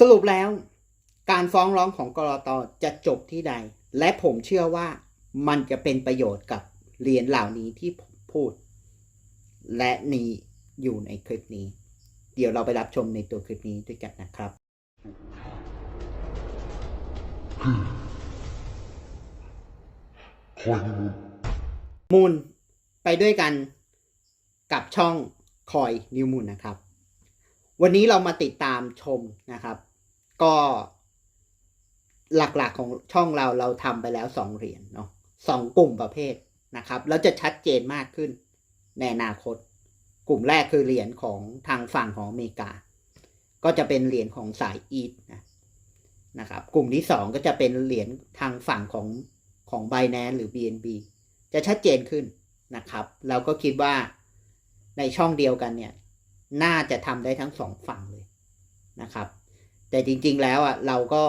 สรุปแล้วการฟ้องร้องของกรตจะจบที่ใด และผมเชื่อว่ามันจะเป็นประโยชน์กับเหรียญเหล่านี้ที่ผมพูด และนี้อยู่ในคลิปนี้ เดี๋ยวเราไปรับชมในตัวคลิปนี้ด้วยกันนะครับ มูลไปด้วยกันกับช่องคอยนิวมูลนะครับ วันนี้เรามาติดตามชมนะครับ ก็หลักๆของช่องเราเราทำไปแล้วสองเหรียญเนาะสองกลุ่มประเภทนะครับ แล้วจะชัดเจนมากขึ้นในอนาคต กลุ่มแรกคือเหรียญของทางฝั่งของอเมริกา ก็จะเป็นเหรียญของสายอีทนะนะครับ กลุ่มที่สองก็จะเป็นเหรียญทางฝั่งของของ b บ n a n c e หรือ BNB จะชัดเจนขึ้นนะครับ เราก็คิดว่าในช่องเดียวกันเนี่ย น่าจะทำได้ทั้งสองฝั่งเลยนะครับ แต่จริงๆแล้วอะเราก็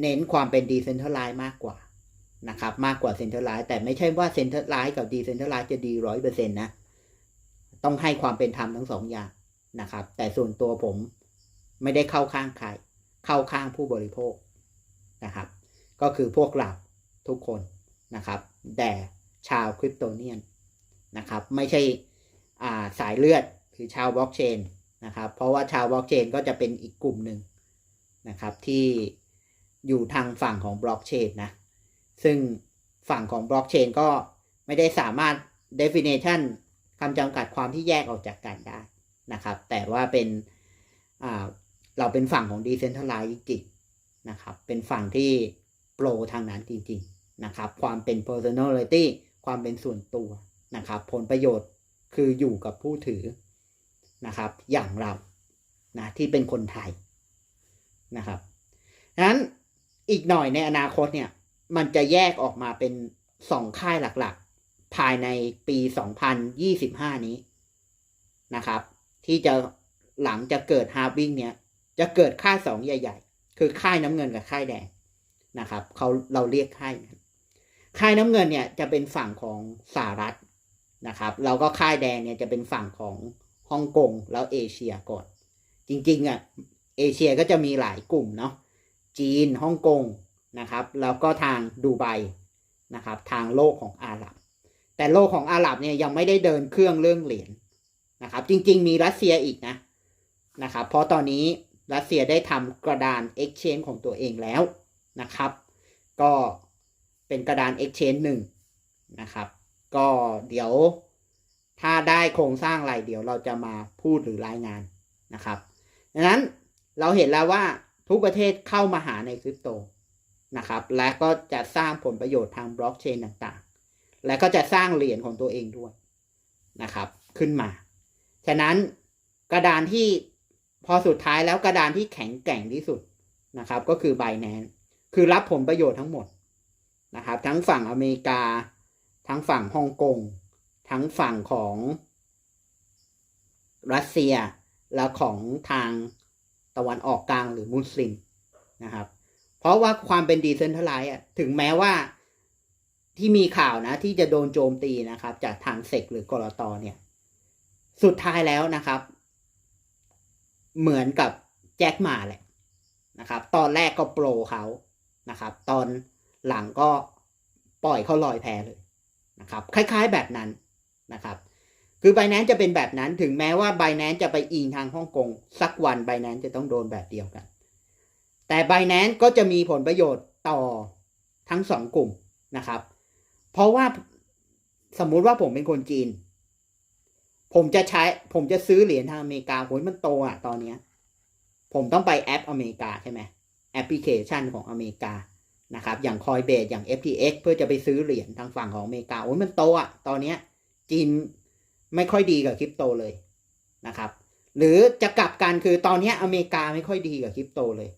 เน้นความเป็นดีเซน t ท a ไล z e มากกว่านะครับมากกว่าเซนเ r อร์ไล z e แต่ไม่ใช่ว่าเซนเ r อร์ไล z e กับดีเซนเ r อร์ไล z e จะดีร้อยเปอร์เซ็นต์นะ ต้องให้ความเป็นธรรมทั้งสองอย่างนะครับ แต่ส่วนตัวผมไม่ได้เข้าข้างใคร เข้าข้างผู้บริโภคนะครับ ก็คือพวกเราทุกคนนะครับ แต่ชาวคริปโตเนียนนะครับ ไม่ใช่อ่าสายเลือด คือชาวบล็อกเชนนะครับ เพราะว่าชาวบล็อกเชนก็จะเป็นอีกกลุ่มหนึ่งนะครับที่อยู่ทางฝั่งของบล็อกเชนนะ ซึ่งฝั่งของบล็อกเชนก็ไม่ได้สามารถ definition คำจำกัดความที่แยกออกจากกันได้นะครับ แต่ว่าเป็นเราเป็นฝั่งของ decentralized จริงๆนะครับ เป็นฝั่งที่โปรทางนั้นจริงๆนะครับ ความเป็น personality ความเป็นส่วนตัวนะครับ ผลประโยชน์คืออยู่กับผู้ถือ นะครับ อย่างเรานะที่เป็นคนไทยนะครับนั้นอีกหน่อยในอนาคตเนี่ย มันจะแยกออกมาเป็นสองค่ายหลักๆ ภายในปี 2025 นี้นะครับ ที่จะหลังจะเกิดฮาร์บิงเนี่ย จะเกิดค่ายสองใหญ่ ๆ คือค่ายน้ำเงินกับค่ายแดงนะครับเขาเราเรียกค่ายกันค่ายน้ำเงินเนี่ยจะเป็นฝั่งของสหรัฐนะครับ แล้วก็ค่ายแดงเนี่ยจะเป็นฝั่งของ ฮ่องกงแล้วเอเชียก่อน จริงๆอะเอเชียก็จะมีหลายกลุ่มเนาะจีนฮ่องกงนะครับแล้วก็ทางดูไบนะครับทางโลกของอาหรับ แต่โลกของอาหรับเนี่ยยังไม่ได้เดินเครื่องเรื่องเหรียญนะครับจริง ๆ มีรัสเซียอีกนะนะครับเพราะตอนนี้รัสเซียได้ทำกระดาน Exchange ของตัวเองแล้วนะครับ ก็เป็นกระดาน Exchange หนึ่งนะครับ ก็เดี๋ยว ถ้าได้โครงสร้างอะไรเดี๋ยวเราจะมาพูดหรือรายงานนะครับดังนั้นเราเห็นแล้วว่าทุกประเทศเข้ามาหาในคริปโตนะครับ และก็จะสร้างผลประโยชน์ทางบล็อกเชนต่างๆ และก็จะสร้างเหรียญของตัวเองด้วยนะครับ ขึ้นมา ฉะนั้นกระดานที่พอสุดท้ายแล้วกระดานที่แข็งแกร่งที่สุดนะครับ ก็คือ b บ n a n c e คือรับผลประโยชน์ทั้งหมดนะครับ ทั้งฝั่งอเมริกา ทั้งฝั่งฮ่องกง ทั้งฝั่งของรัสเซียและของทางตะวันออกกลางหรือมุสลิมนะครับ เพราะว่าความเป็นดีเซนทัลไลซ์ถึงแม้ว่าที่มีข่าวนะที่จะโดนโจมตีนะครับ จากทางเซกหรือกรตเนี่ย สุดท้ายแล้วนะครับ เหมือนกับแจ็คหมาแหละนะครับ ตอนแรกก็โปรเขานะครับ ตอนหลังก็ปล่อยเขาลอยแพเลยนะครับ คล้ายๆแบบนั้น นะครับ คือไบแนนจะเป็นแบบนั้นถึงแม้ว่าไบแนนจะไปอิงทางฮ่องกงสักวันไบแนนจะต้องโดนแบบเดียวกัน แต่ไบแนนก็จะมีผลประโยชน์ต่อทั้งสองกลุ่มนะครับ เพราะว่าสมมุติว่าผมเป็นคนจีน ผมจะใช้ผมจะซื้อเหรียญทางอเมริกาโหยมันโตอะตอนเนี้ยผมต้องไปแอปอเมริกาใช่ไหมแอปพลิเคชันของอเมริกานะครับ อย่าง Coinbase อย่าง FTX เพื่อจะไปซื้อเหรียญทางฝั่งของอเมริกาโอ้ยมันโตอะตอนเนี้ย จีนไม่ค่อยดีกับคริปโตเลยนะครับ หรือจะกลับกันคือตอนนี้อเมริกาไม่ค่อยดีกับคริปโตเลย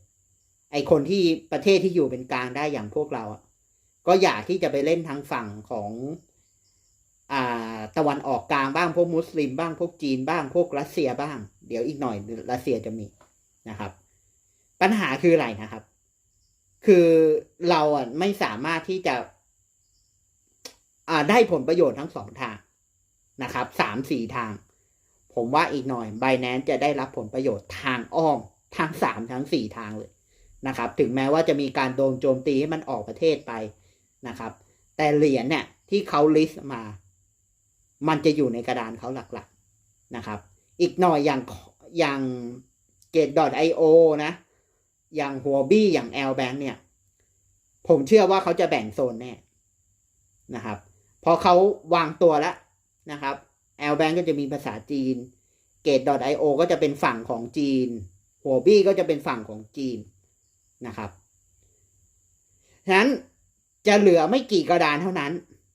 ไอคนที่ประเทศที่อยู่เป็นกลางได้อย่างพวกเราอะก็อยากที่จะไปเล่นทางฝั่งของอ่าตะวันออกกลางบ้างพวกมุสลิมบ้างพวกจีนบ้างพวกรัสเซียบ้าง เดี๋ยวอีกหน่อยรัสเซียจะมีนะครับ ปัญหาคืออะไรนะครับ คือเราอะไม่สามารถที่จะอ่าได้ผลประโยชน์ทั้งสองทาง นะครับสามสี่ทาง ผมว่าอีกหน่อย b บ n a n c e จะได้รับผลประโยชน์ทางอ้อมทั้งสามทั้งสี่ทางเลยนะครับ ถึงแม้ว่าจะมีการโดนโจมตีให้มันออกประเทศไปนะครับ แต่เหรียญเนี่ยที่เขาลิสต์มา มันจะอยู่ในกระดานเขาหลักๆนะครับ อีกหน่อยอย่างอย่างเกต .io นะ อย่างหัวบี้อย่าง L Bank เนี่ย ผมเชื่อว่าเขาจะแบ่งโซนแน่นะครับ พอเขาวางตัวแล้ว นะครับ L Bank ก็จะมีภาษาจีนเกต .io ก็จะเป็นฝั่งของจีน หัวบี้ก็จะเป็นฝั่งของจีนนะครับ ฉะนั้นจะเหลือไม่กี่กระดานเท่านั้น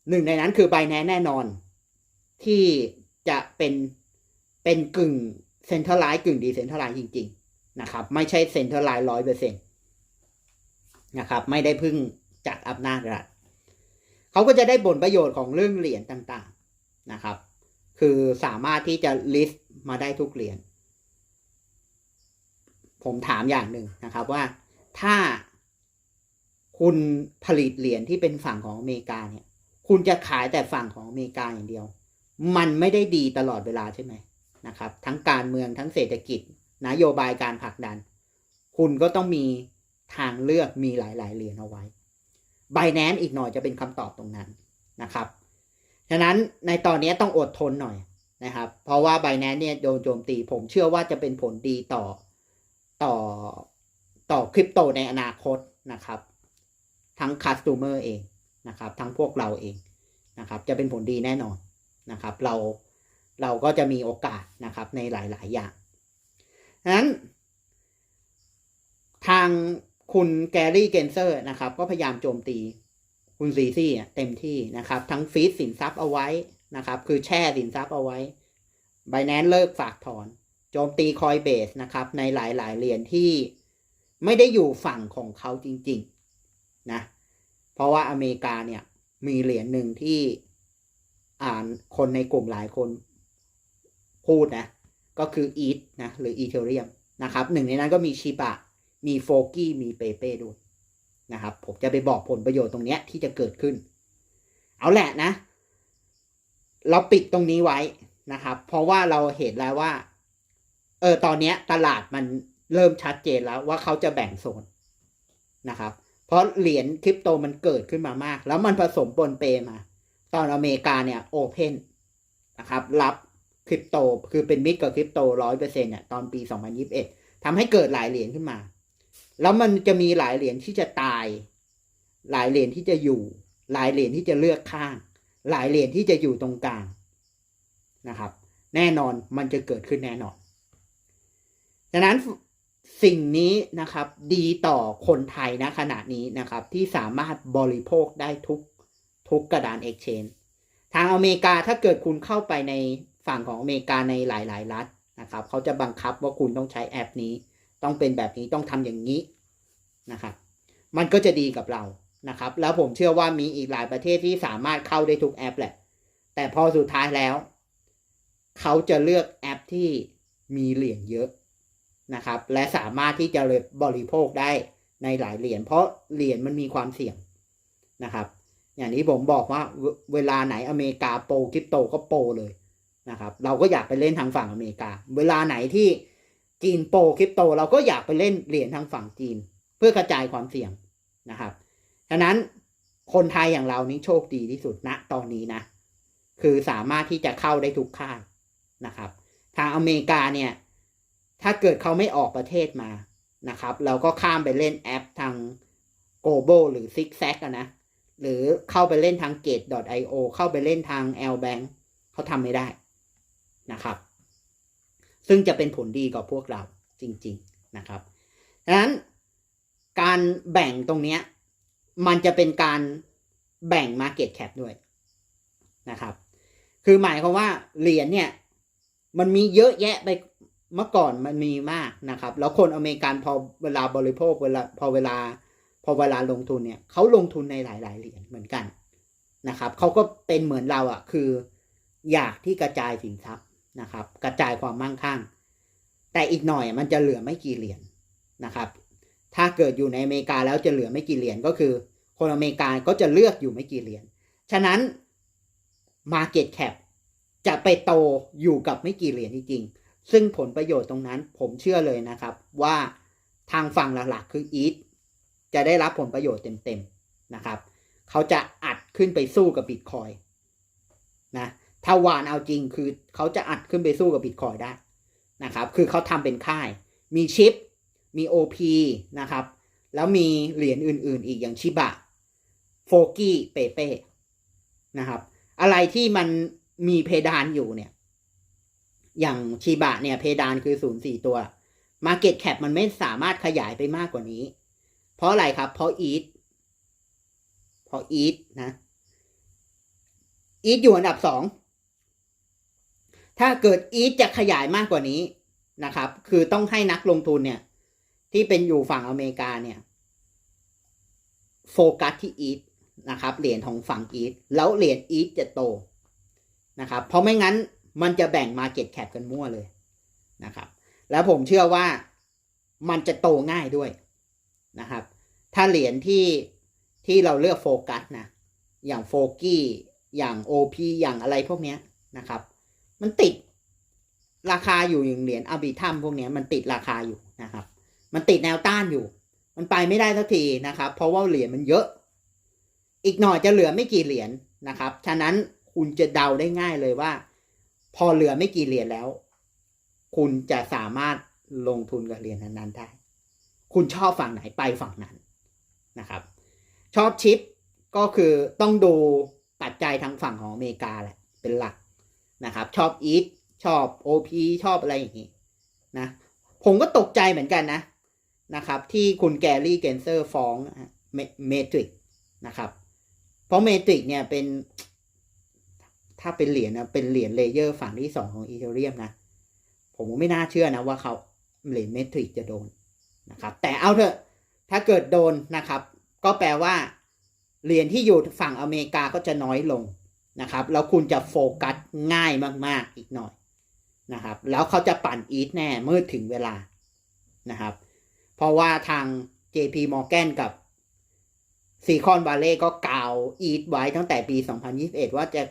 หนึ่งในนั้นคือ b บแนนแน่นอน ที่จะเป็นเป็นกึ่งเซ็นทรัลไลซ์กึ่งดีเซ็นทรัลไลซ์จริง ๆ นะครับ ไม่ใช่เซ็นทรัลไลซ์ร้อยเปอร์เซ็นต์นะครับ ไม่ได้พึ่งจากอำนาจรัฐเขาก็จะได้ผลประโยชน์ของเรื่องเหรียญต่าง นะครับ คือสามารถที่จะลิสต์มาได้ทุกเหรียญผมถามอย่างหนึ่งนะครับว่าถ้าคุณผลิตเหรียญที่เป็นฝั่งของอเมริกาเนี่ย คุณจะขายแต่ฝั่งของอเมริกาอย่างเดียว มันไม่ได้ดีตลอดเวลาใช่ไหมนะครับ ทั้งการเมืองทั้งเศรษฐกิจ นโยบายการผลักดัน คุณก็ต้องมีทางเลือกมีหลาย ๆ เหรียญเอาไว้ไบแนนอีกหน่อยจะเป็นคำตอบตรงนั้นนะครับ ฉะนั้นในตอนนี้ต้องอดทนหน่อยนะครับ เพราะว่าไบแนนเนี่ยโดนโจมตี ผมเชื่อว่าจะเป็นผลดีต่อต่อต่อคริปโตในอนาคตนะครับ ทั้งคัสตูเมอร์เองนะครับ ทั้งพวกเราเองนะครับ จะเป็นผลดีแน่นอนนะครับ เราเราก็จะมีโอกาสนะครับในหลาย ๆ อย่างฉะนั้น ทางคุณแกรี่เกนเซอร์นะครับ ก็พยายามโจมตี คุณซีซี่เต็มที่นะครับ ทั้งฟีดสินทรัพย์เอาไว้นะครับ คือแช่สินทรัพย์เอาไว้ไบแนนเลิกฝากถอน โจมตีคอยเบสนะครับ ในหลายๆเหรียญที่ไม่ได้อยู่ฝั่งของเขาจริง ๆ นะ เพราะว่าอเมริกาเนี่ย มีเหรียญหนึ่งที่อ่านคนในกลุ่มหลายคนพูดนะ ก็คืออีทนะ หรืออีเทเรียมนะครับหนึ่งในนั้นก็มีชิบะ มีโฟกี้มีเปเป้ด้วย นะครับ ผมจะไปบอกผลประโยชน์ตรงเนี้ยที่จะเกิดขึ้น เอาแหละนะ เราปิดตรงนี้ไว้นะครับ เพราะว่าเราเห็นแล้วว่า เออตอนเนี้ยตลาดมันเริ่มชัดเจนแล้วว่าเขาจะแบ่งโซนนะครับ เพราะเหรียญคริปโตมันเกิดขึ้นมามาก แล้วมันผสมปนเปมา ตอนอเมริกาเนี่ยโอเพนนะครับ รับคริปโตคือเป็นมิตรกับคริปโตร้อยเปอร์เซ็นต์เนี่ยตอนปีสองพันยิบเอ็ดทำให้เกิดหลายเหรียญขึ้นมา แล้วมันจะมีหลายเหรียญที่จะตาย หลายเหรียญที่จะอยู่ หลายเหรียญที่จะเลือกข้าง หลายเหรียญที่จะอยู่ตรงกลางนะครับ แน่นอนมันจะเกิดขึ้นแน่นอนดังนั้นสิ่งนี้นะครับดีต่อคนไทยนะขณะนี้นะครับ ที่สามารถบริโภคได้ทุกทุกกระดาน Exchange ทางอเมริกาถ้าเกิดคุณเข้าไปในฝั่งของอเมริกาในหลาย ๆ รัฐนะครับ เขาจะบังคับว่าคุณต้องใช้แอปนี้ ต้องเป็นแบบนี้ต้องทำอย่างนี้นะครับ มันก็จะดีกับเรานะครับ แล้วผมเชื่อว่ามีอีกหลายประเทศที่สามารถเข้าได้ทุกแอปแหละ แต่พอสุดท้ายแล้ว เขาจะเลือกแอปที่มีเหรียญเยอะนะครับ และสามารถที่จะเลยบริโภคได้ในหลายเหรียญเพราะเหรียญมันมีความเสี่ยงนะครับ อย่างที่ผมบอกว่าเวลาไหนอเมริกาโปรคริปโตก็โปรเลยนะครับ เราก็อยากไปเล่นทางฝั่งอเมริกา เวลาไหนที่ จีนโปรคริปโต เราก็อยากไปเล่นเหรียญทางฝั่งจีน เพื่อกระจายความเสี่ยงนะครับฉะนั้นคนไทยอย่างเรานี้โชคดีที่สุดณตอนนี้นะ คือสามารถที่จะเข้าได้ทุกค่ายนะครับ ทางอเมริกาเนี่ย ถ้าเกิดเขาไม่ออกประเทศมานะครับ เราก็ข้ามไปเล่นแอปทาง global หรือ zigzag นะ หรือเข้าไปเล่นทาง gate.io เข้าไปเล่นทาง l bank เขาทำไม่ได้นะครับ ซึ่งจะเป็นผลดีกับพวกเราจริง ๆนะครับดังนั้นการแบ่งตรงนี้มันจะเป็นการแบ่ง Market Cap ด้วยนะครับ คือหมายความว่าเหรียญเนี่ยมันมีเยอะแยะไปเมื่อก่อนมันมีมากนะครับ แล้วคนอเมริกันพอเวลาบริโภคเวลาพอเวลาพอเวลาลงทุนเนี่ยเขาลงทุนในหลาย ๆ เหรียญเหมือนกันนะครับเขาก็เป็นเหมือนเราอะ่ะคืออยากที่กระจายสินทรัพย์ นะครับ กระจายความมั่งคั่ง แต่อีกหน่อยมันจะเหลือไม่กี่เหรียญนะครับ ถ้าเกิดอยู่ในอเมริกาแล้วจะเหลือไม่กี่เหรียญก็คือ คนอเมริกาก็จะเลือกอยู่ไม่กี่เหรียญฉะนั้น Market Cap จะไปโตอยู่กับไม่กี่เหรียญจริงๆซึ่งผลประโยชน์ตรงนั้นผมเชื่อเลยนะครับว่าทางฝั่งหลักๆ คืออีทจะได้รับผลประโยชน์เต็มๆนะครับ เขาจะอัดขึ้นไปสู้กับบิตคอยนะ ถ้าวานเอาจริงคือเขาจะอัดขึ้นไปสู้กับบิตคอยได้นะครับ คือเขาทำเป็นค่าย มีชิป มี OP นะครับ แล้วมีเหรียญอื่น ๆ อีกอย่างชิบะ โฟกี้ เปเป้ นะครับ อะไรที่มันมีเพดานอยู่เนี่ย อย่างชิบะเนี่ยเพดานคือศูนย์สี่ตัว Market Cap มันไม่สามารถขยายไปมากกว่านี้ เพราะอะไรครับ เพราะ ETH เพราะ ETH นะ ETH อยู่อันดับสอง ถ้าเกิด ETH จะขยายมากกว่านี้นะครับ คือต้องให้นักลงทุนเนี่ย ที่เป็นอยู่ฝั่งอเมริกาเนี่ย โฟกัสที่ ETH นะครับ เหรียญของฝั่ง ETH แล้วเหรียญ ETH จะโตนะครับ เพราะไม่งั้นมันจะแบ่ง Market Cap กันมั่วเลยนะครับ แล้วผมเชื่อว่ามันจะโตง่ายด้วยนะครับ ถ้าเหรียญที่ที่เราเลือกโฟกัสนะ อย่างโฟกี้ อย่าง OP อย่างอะไรพวกเนี้ยนะครับ มันติดราคาอยู่อย่างเหรียญอาบิทัมพวกนี้มันติดราคาอยู่นะครับ มันติดแนวต้านอยู่ มันไปไม่ได้สักทีนะครับ เพราะว่าเหรียญมันเยอะ อีกหน่อยจะเหลือไม่กี่เหรียญนะครับ ฉะนั้นคุณจะเดาได้ง่ายเลยว่า พอเหลือไม่กี่เหรียญแล้ว คุณจะสามารถลงทุนกับเหรียญนั้นๆได้ คุณชอบฝั่งไหนไปฝั่งนั้นนะครับ ชอบชิปก็คือต้องดูปัจจัยทางฝั่งของอเมริกาแหละเป็นหลัก นะครับ ชอบอีทชอบ OP ชอบอะไรอย่างนี้นะ ผมก็ตกใจเหมือนกันนะนะครับ ที่คุณแกรี่เกนเซอร์ฟ้องเมทริกนะครับ เพราะเมทริกเนี่ยเป็น ถ้าเป็นเหรียญนะเป็นเหรียญเลเยอร์ฝั่งที่สองของอีเทเรียมนะ ผมไม่น่าเชื่อนะว่าเขาเหรียญเมทริกจะโดนนะครับ แต่เอาเถอะถ้าเกิดโดนนะครับ ก็แปลว่าเหรียญที่อยู่ฝั่งอเมริกาก็จะน้อยลง นะครับ แล้วคุณจะโฟกัสง่ายมาก ๆ อีกหน่อยนะครับ แล้วเขาจะปั่นอีทแน่เมื่อถึงเวลานะครับ เพราะว่าทาง JP Morgan กับซีคอนวาเล่ก็กล่าวอีทไว้ตั้งแต่ปี 2021 ว่าจะ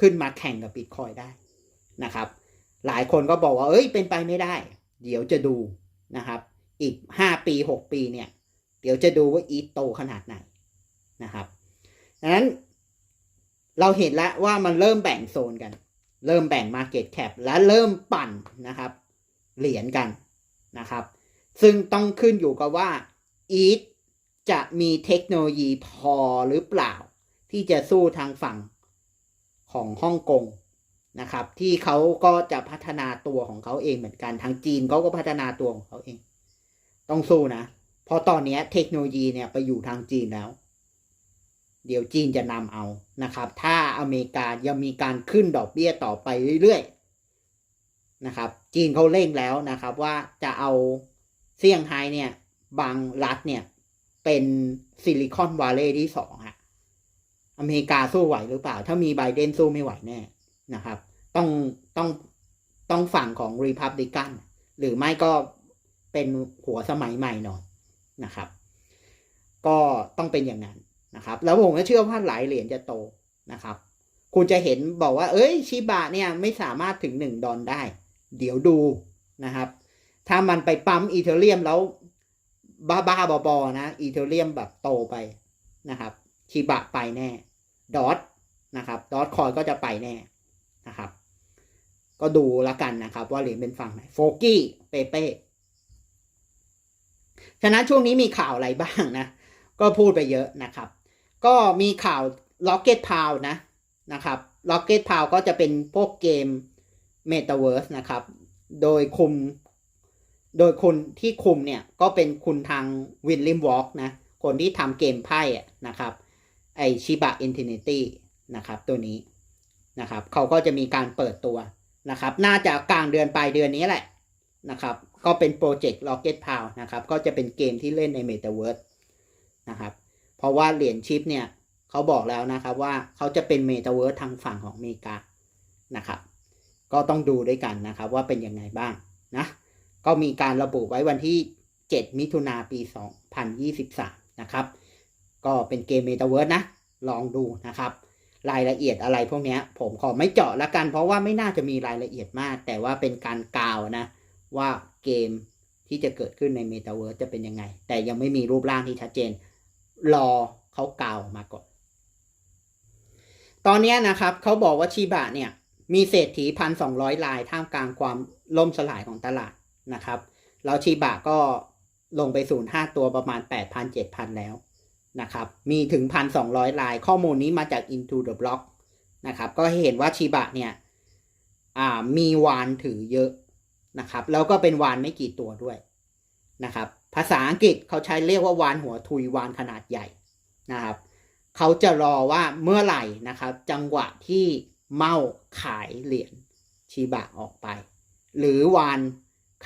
ขึ้นมาแข่งกับบิตคอยได้นะครับ หลายคนก็บอกว่า เอ้ย เป็นไปไม่ได้ เดี๋ยวจะดูนะครับ อีก 5 ปี 6 ปีเนี่ย เดี๋ยวจะดูว่าอีทโตขนาดไหนนะครับดังนั้น เราเห็นแล้วว่ามันเริ่มแบ่งโซนกัน เริ่มแบ่ง Market Cap และเริ่มปั่นนะครับ เหรียญกันนะครับ ซึ่งต้องขึ้นอยู่กับว่า ETH จะมีเทคโนโลยีพอหรือเปล่า ที่จะสู้ทางฝั่งของฮ่องกงนะครับ ที่เขาก็จะพัฒนาตัวของเขาเองเหมือนกันทางจีนเขาก็พัฒนาตัวของเขาเอง ต้องสู้นะเพราะตอนนี้เทคโนโลยีเนี่ยไปอยู่ทางจีนแล้ว เดี๋ยวจีนจะนำเอานะครับ ถ้าอเมริกายังมีการขึ้นดอกเบี้ยต่อไปเรื่อยๆนะครับ จีนเขาเร่งแล้วนะครับว่าจะเอาเซี่ยงไฮ้เนี่ยบางรัฐเนี่ยเป็นซิลิคอนวาเลย์ที่สองอะอเมริกาสู้ไหวหรือเปล่า ถ้ามีไบเดนสู้ไม่ไหวแน่นะครับ ต้องต้องต้องฝั่งของรีพับลิกันหรือไม่ก็เป็นหัวสมัยใหม่หน่อยนะครับ ก็ต้องเป็นอย่างนั้น นะครับ แล้วผมก็เชื่อว่าหลายเหรียญจะโตนะครับ คุณจะเห็นบอกว่า เอ้ยชิบะเนี่ยไม่สามารถถึงหนึ่งดอลได้ เดี๋ยวดูนะครับ ถ้ามันไปปั๊มอีเทเรียมแล้วบ้าบ้าบอๆนะอีเทเรียมแบบโตไปนะครับชิบะไปแน่ดอทนะครับดอทคอยก็จะไปแน่นะครับ ก็ดูล้วกันนะครับ ว่าเหรียญเป็นฝั่งไหนโฟกี้เปเป้ฉะนั้นช่วงนี้มีข่าวอะไรบ้างนะ ก็พูดไปเยอะนะครับ ก็มีข่าว Rocket p o w นะนะครับ Rocket p o w ก็จะเป็นพวกเกม Metaverse นะครับ โดยคุม โดยคนที่คุมเนี่ย ก็เป็นคุณทางวินลิมวอล์กนะ คนที่ทำเกมไพ่นะครับ ไอชิบะอินทินิตี้นะครับตัวนี้นะครับเขาก็จะมีการเปิดตัวนะครับ น่าจะกลางเดือนปลายเดือนนี้แหละนะครับ ก็เป็นโปรเจกต์ Rocket p o w นะครับ ก็จะเป็นเกมที่เล่นใน Metaverse นะครับ เพราะว่าเหรียญชิปเนี่ยเขาบอกแล้วนะครับว่าเขาจะเป็น Metaverse ทางฝั่งของอเมริกานะครับก็ต้องดูด้วยกันนะครับว่าเป็นยังไงบ้างนะก็มีการระบุไว้วันที่ 7 มิถุนาปี 2023 นะครับ ก็เป็นเกม Metaverse นะ ลองดูนะครับ รายละเอียดอะไรพวกนี้ผมขอไม่เจาะละกัน เพราะว่าไม่น่าจะมีรายละเอียดมาก แต่ว่าเป็นการกล่าวนะ ว่าเกมที่จะเกิดขึ้นในเมตาเวิร์สจะเป็นยังไง แต่ยังไม่มีรูปร่างที่ชัดเจน รอเขากล่าวมาก่อน ตอนนี้นะครับเขาบอกว่าชีบะเนี่ย มีเศรษฐีพันสองร้อยลายท่ามกลางความล่มสลายของตลาดนะครับแล้วชีบะก็ลงไปศูนย์ห้าตัวประมาณแปดพันเจ็ดพันแล้วนะครับ มีถึงพันสองร้อยลาย ข้อมูลนี้มาจาก Into the Block นะครับ ก็เห็นว่าชีบะเนี่ยมีวานถือเยอะนะครับ แล้วก็เป็นวานไม่กี่ตัวด้วยนะครับ ภาษาอังกฤษเขาใช้เรียกว่าวานหัวทุยวานขนาดใหญ่นะครับเขาจะรอว่าเมื่อไหร่นะครับ จังหวะที่เมาขายเหรียญชีบะออกไป หรือวาน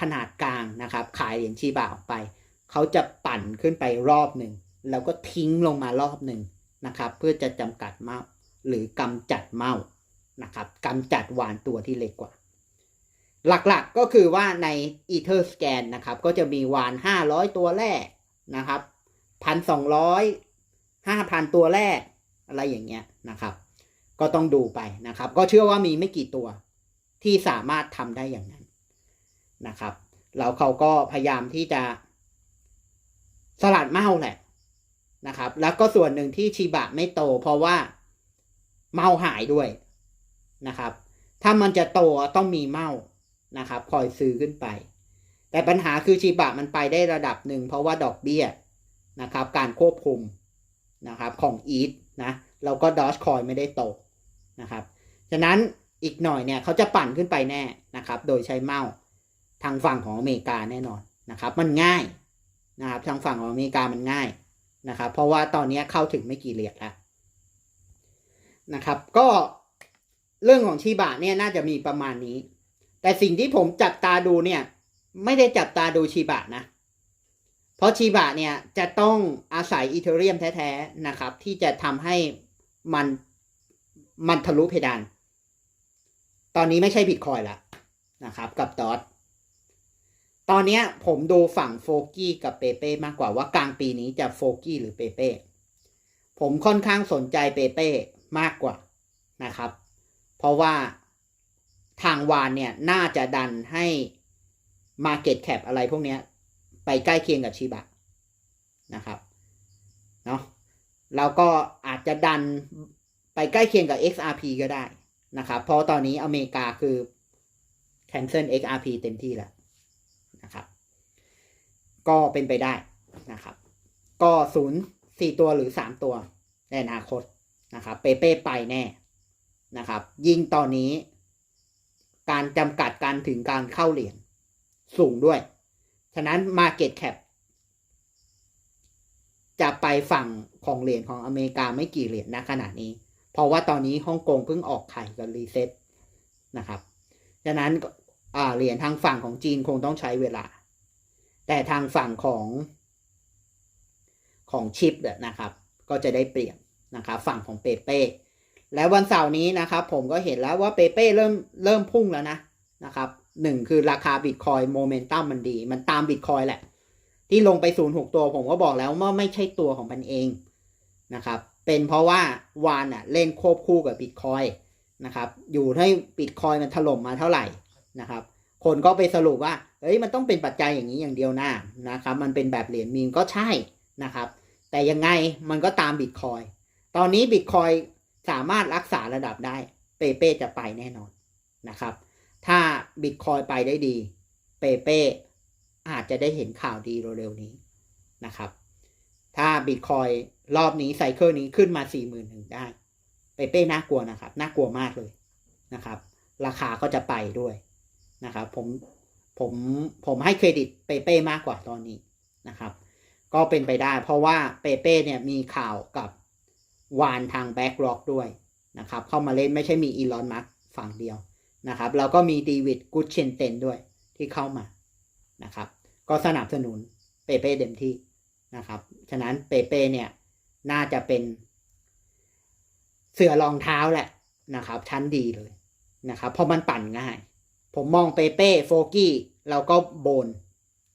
ขนาดกลางนะครับ ขายเหรียญชีบะออกไป เขาจะปั่นขึ้นไปรอบหนึ่งแล้วก็ทิ้งลงมารอบหนึ่งนะครับ เพื่อจะจำกัดเมาหรือกำจัดเมานะครับกำจัดวานตัวที่เล็กกว่า หลักๆก็คือว่าใน Ether Scan นะครับ ก็จะมีวาน 500 ตัวแรกนะครับ 1,200 5,000 ตัวแรก อะไรอย่างเงี้ยนะครับ ก็ต้องดูไปนะครับ ก็เชื่อว่ามีไม่กี่ตัวที่สามารถทำได้อย่างนั้นนะครับแล้วเขาก็พยายามที่จะสลัดเมาแหละนะครับ แล้วก็ส่วนหนึ่งที่ชีบะไม่โต เพราะว่าเมาหายด้วยนะครับ ถ้ามันจะโตต้องมีเมา นะครับคอยซื้อขึ้นไป แต่ปัญหาคือชีบะมันไปได้ระดับหนึ่งเพราะว่าดอกเบี้ยนะครับ การควบคุมนะครับของอีทนะแล้วก็ดอชคอยไม่ได้โตนะครับฉะนั้นอีกหน่อยเนี่ยเขาจะปั่นขึ้นไปแน่นะครับ โดยใช้เมาส์ทางฝั่งของอเมริกาแน่นอนนะครับ มันง่ายนะครับทางฝั่งของอเมริกามันง่ายนะครับ เพราะว่าตอนนี้เข้าถึงไม่กี่เหรียญแล้วนะครับ ก็เรื่องของชีบะเนี่ยน่าจะมีประมาณนี้ แต่สิ่งที่ผมจับตาดูเนี่ย ไม่ได้จับตาดูชีบะนะ เพราะชีบะเนี่ยจะต้องอาศัยอีเทเรียมแท้ๆนะครับ ที่จะทำให้มันมันทะลุเพดาน ตอนนี้ไม่ใช่บิตคอยละนะครับ กับดอทตอนนี้ผมดูฝั่งโฟกี้กับเปเป้มากกว่าว่ากลางปีนี้จะโฟกี้หรือเปเป้ผมค่อนข้างสนใจเปเป้มากกว่านะครับ เพราะว่า ทางวานเนี่ยน่าจะดันให้ Market Cap อะไรพวกนี้ไปใกล้เคียงกับชิบะนะครับเนาะแล้วก็อาจจะดันไปใกล้เคียงกับ XRP ก็ได้นะครับ เพราะตอนนี้อเมริกาคือ cancel XRP เต็มที่แล้วนะครับ ก็เป็นไปได้นะครับ ก็ศูนย์สี่ตัวหรือสามตัวในอนาคตนะครับ เปเป้ไปแน่นะครับ ยิ่งตอนนี้ การจำกัดการถึงการเข้าเหรียญสูงด้วย ฉะนั้น Market Cap จะไปฝั่งของเหรียญของอเมริกาไม่กี่เหรียญณขณะนี้ เพราะว่าตอนนี้ฮ่องกงเพิ่งออกไข่กับรีเซ็ตนะครับ ฉะนั้นเหรียญทางฝั่งของจีนคงต้องใช้เวลา แต่ทางฝั่งของของชิปนะครับ ก็จะได้เปรียบนะครับ ฝั่งของเปเป้ แล้ววันเสาร์นี้นะครับผมก็เห็นแล้วว่าเปเป้เริ่มเริ่มพุ่งแล้วนะนะครับหนึ่งคือราคาบิตคอยโมเมนตัมมันดี มันตามบิตคอยแหละ ที่ลงไปศูนย์หกตัวผมก็บอกแล้วว่าไม่ใช่ตัวของมันเองนะครับเป็นเพราะว่าวานอะเล่นควบคู่กับบิตคอยนะครับอยู่ให้บิตคอยมันถล่มมาเท่าไหร่นะครับคนก็ไปสรุปว่าเอ้ยมันต้องเป็นปัจจัยอย่างนี้อย่างเดียวนะนะครับมันเป็นแบบเหรียญมีมก็ใช่นะครับแต่ยังไงมันก็ตามบิตคอยตอนนี้บิตคอย สามารถรักษาระดับได้ เปเป้จะไปแน่นอนนะครับ ถ้าบิตคอยไปได้ดี เปเป้อาจจะได้เห็นข่าวดีเร็วๆนี้นะครับ ถ้าบิตคอยรอบนี้ไซเคิลนี้ขึ้นมาสี่หมื่นหนึ่งได้ เปเป้น่ากลัวนะครับ น่ากลัวมากเลยนะครับ ราคาก็จะไปด้วยนะครับ ผมผมผมให้เครดิตเปเป้มากกว่าตอนนี้นะครับ ก็เป็นไปได้เพราะว่าเปเป้เนี่ยมีข่าวกับ วานทางแบ็กร็อกด้วยนะครับเข้ามาเล่นไม่ใช่มีอีลอนมัสฝั่งเดียวนะครับแล้วก็มีดีวิดกูเชนเตนด้วยที่เข้ามานะครับก็สนับสนุนเปเป้เต็มที่นะครับฉะนั้นเปเป้เนี่ยน่าจะเป็นเสือรองเท้าแหละนะครับ ชั้นดีเลยนะครับเพราะมันปั่นง่าย ผมมองเปเป้โฟกี้แล้วก็โบน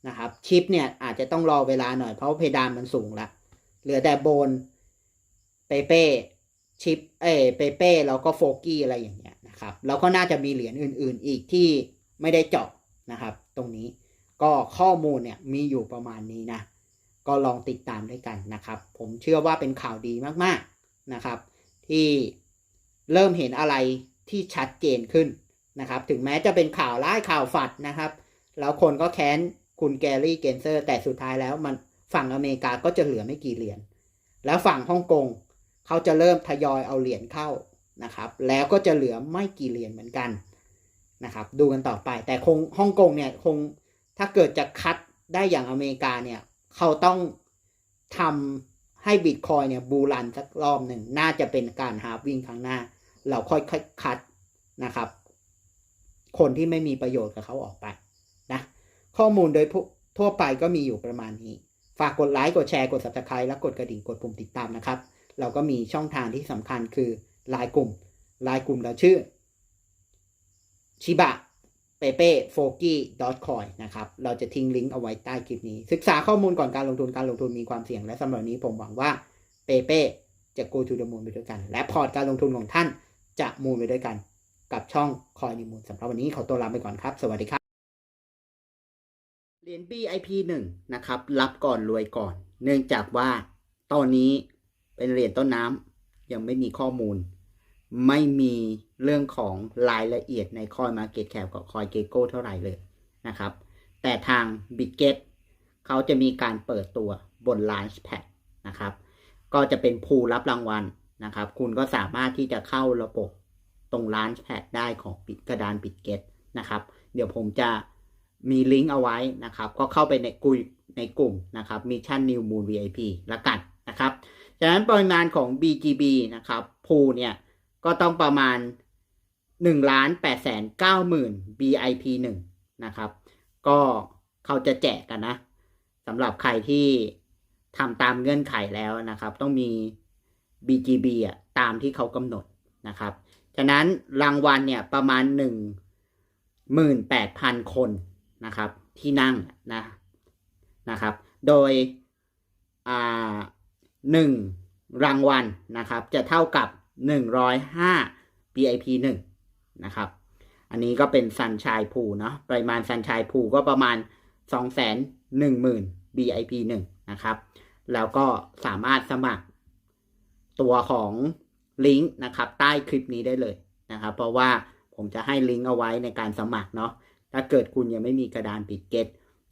นะครับชิปเนี่ยอาจจะต้องรอเวลาหน่อยเพราะเพดานมันสูงละเหลือแต่โบน เปเป้ชิปเอเปเป้แล้วก็โฟกี้อะไรอย่างเงี้ยนะครับแล้วก็น่าจะมีเหรียญอื่น ๆ อีกที่ไม่ได้เจาะนะครับ ตรงนี้ก็ข้อมูลเนี่ยมีอยู่ประมาณนี้นะ ก็ลองติดตามด้วยกันนะครับ ผมเชื่อว่าเป็นข่าวดีมากๆนะครับ ที่เริ่มเห็นอะไรที่ชัดเจนขึ้นนะครับ ถึงแม้จะเป็นข่าวร้ายข่าวฝัดนะครับ แล้วคนก็แค้นคุณแกรี่เกนเซอร์ แต่สุดท้ายแล้วมันฝั่งอเมริกาก็จะเหลือไม่กี่เหรียญแล้วฝั่งฮ่องกง เขาจะเริ่มทยอยเอาเหรียญเข้านะครับ แล้วก็จะเหลือไม่กี่เหรียญเหมือนกันนะครับ ดูกันต่อไป แต่คงฮ่องกงเนี่ยคงถ้าเกิดจะคัดได้อย่างอเมริกาเนี่ย เขาต้องทำให้บิตคอยเนี่ยบูรันสักรอบหนึ่ง น่าจะเป็นการฮาวิ่งครั้งหน้า เราค่อยๆคัดนะครับ คนที่ไม่มีประโยชน์กับเขาออกไปนะข้อมูลโดยทั่วไปก็มีอยู่ประมาณนี้ ฝากกดไลค์ กดแชร์ กด subscribe และกดกระดิ่ง กดปุ่มติดตามนะครับ เราก็มีช่องทางที่สำคัญคือไลน์กลุ่มไลน์กลุ่มเราชื่อชิบะเปเป้โฟกี้ดอทคอยนะครับ เราจะทิ้งลิงก์เอาไว้ใต้คลิปนี้ ศึกษาข้อมูลก่อนการลงทุนการลงทุนมีความเสี่ยง และสำหรับนี้ผมหวังว่าเปเป้จะ go to the moon ไปด้วยกัน และพอร์ตการลงทุนของท่านจะมูนไปด้วยกัน กับช่องคอยนิมูลสำหรับวันนี้ขอตัวลาไปก่อนครับ สวัสดีครับ เหรียญ BIP 1 นะครับ รับก่อนรวยก่อน เนื่องจากว่าตอนนี้ เป็นเหรียญต้นน้ำยังไม่มีข้อมูล ไม่มีเรื่องของรายละเอียดในคอย Market Cap กับคอยเกโก้เท่าไหร่เลยนะครับ แต่ทาง b i t g e t เขาจะมีการเปิดตัวบน Launchpad นะครับ ก็จะเป็นภูรับรางวัลนะครับ คุณก็สามารถที่จะเข้าระบบตรง Launchpad ได้ของกระดาน b i t g e t นะครับ เดี๋ยวผมจะมีลิงก์เอาไว้นะครับ ก็เข้าไปในกุยในกลุ่มนะครับมิชชั่น New Moon VIP ละกันนะครับ ฉะนั้นปริมาณของ BGB นะครับพูเนี่ยก็ต้องประมาณ1ล้าน8แสน9หมื่น BIP 1นะครับ ก็เขาจะแจกกันนะสำหรับใครที่ทำตามเงื่อนไขแล้วนะครับ ต้องมี BGB อะตามที่เขากำหนดนะครับ ฉะนั้นรางวัลเนี่ยประมาณ 18,000 คนนะครับที่นั่งนะนะครับ โดยอ่า หนึ่งรางวัลนะครับ จะเท่ากับ 105 BIP 1นะครับ อันนี้ก็เป็นซันช n ยพูเนาะปริมาณซันช n ยพูก็ประมาณ 210,000 BIP 1นะครับ แล้วก็สามารถสมัครตัวของลิงก์นะครับใต้คลิปนี้ได้เลยนะครับ เพราะว่าผมจะให้ลิงก์เอาไว้ในการสมัครเนาะถ้าเกิดคุณยังไม่มีกระดานปิดเก็ต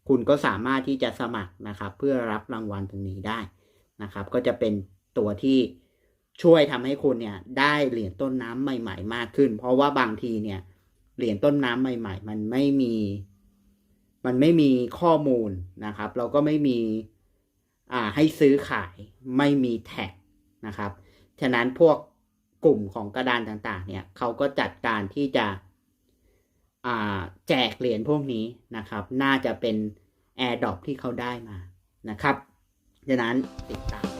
คุณก็สามารถที่จะสมัครนะครับ เพื่อรับรางวัลตรงนี้ได้ นะครับ ก็จะเป็นตัวที่ช่วยทำให้คุณเนี่ยได้เหรียญต้นน้ำใหม่ ๆ มากขึ้น เพราะว่าบางทีเนี่ยเหรียญต้นน้ำใหม่ ๆ มันไม่มี มันไม่มีข้อมูลนะครับ เราก็ไม่มีอ่าให้ซื้อขายไม่มีแท็กนะครับ ฉะนั้นพวกกลุ่มของกระดานต่างๆ เนี่ยเขาก็จัดการที่จะอ่าแจกเหรียญพวกนี้นะครับ น่าจะเป็น AirDrop ที่เขาได้มานะครับ ฉะนั้นติดตาม